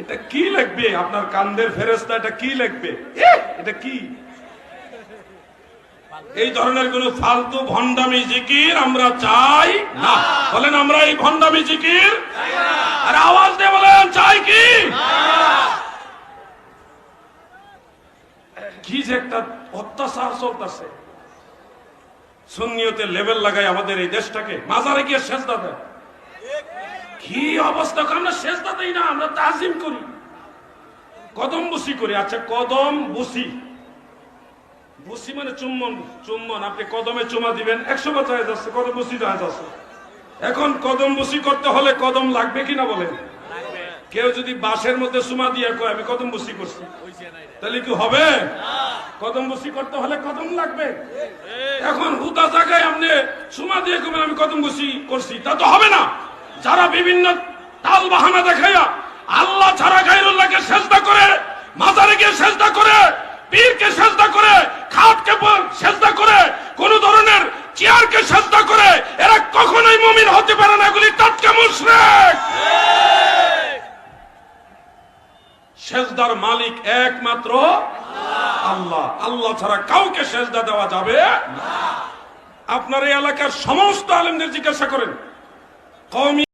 এটা কি লাগবে? আপনার কান্দের ফেরেস্তা এটা কি লাগবে? এটা কি? এই ধরনের কোন ফালতু ভণ্ডামি জিকির আমরা চাই না। বলেন আমরা এই ভণ্ডামি জিকির আর আওয়াজ দিয়ে বলেন চাই কি? কি যে একটা অত্যাচার চলতেছে। সুন্নিয়তে লেভেল লাগাই আমাদের এই দেশটাকে। মাজারে গিয়ে শেষ দেয় কি অবস্থা আমরা শেষ দেই না, আমরা তাজিম করি। কদম বুসি করি আচ্ছা কদম বুসি। বুসি মানে চুম্বন চুম্বন, আপনি কদমে চুমা দিবেন, একশো বছর যাচ্ছে, কদম বুসি হয়ে যাচ্ছে। এখন কদম বুসি করতে হলে কদম লাগবে কিনা বলেন? কেউ যদি বাসের মধ্যে চুমা দিয়ে কয়, আমি কদম বুসি করছি। তাহলে কি হবে? কদম বুসি করতে হলে কদম লাগবে। এখন হুদা জায়গায় আপনি চুমা দিয়ে কবেন আমি কদম বুসি করছি, তা তো হবে না। যারা বিভিন্ন তাল বাহানা দেখাইয়া আল্লাহ ছাড়া গাইরুল্লাহকে সেজদা করে মাজারে গিয়ে সেজদা করে, পীরকে করে, খাটকে করে, কোন ধরনের চেয়ারকে করে, এরা কখনোই মুমিন হতে পারে না। মুশরিক। সেজদার মালিক একমাত্র আল্লাহ। আল্লাহ ছাড়া কাউকে সেজদা দেওয়া যাবে আপনার এই এলাকার সমস্ত আলেমদের জিজ্ঞাসা করেন, কওমি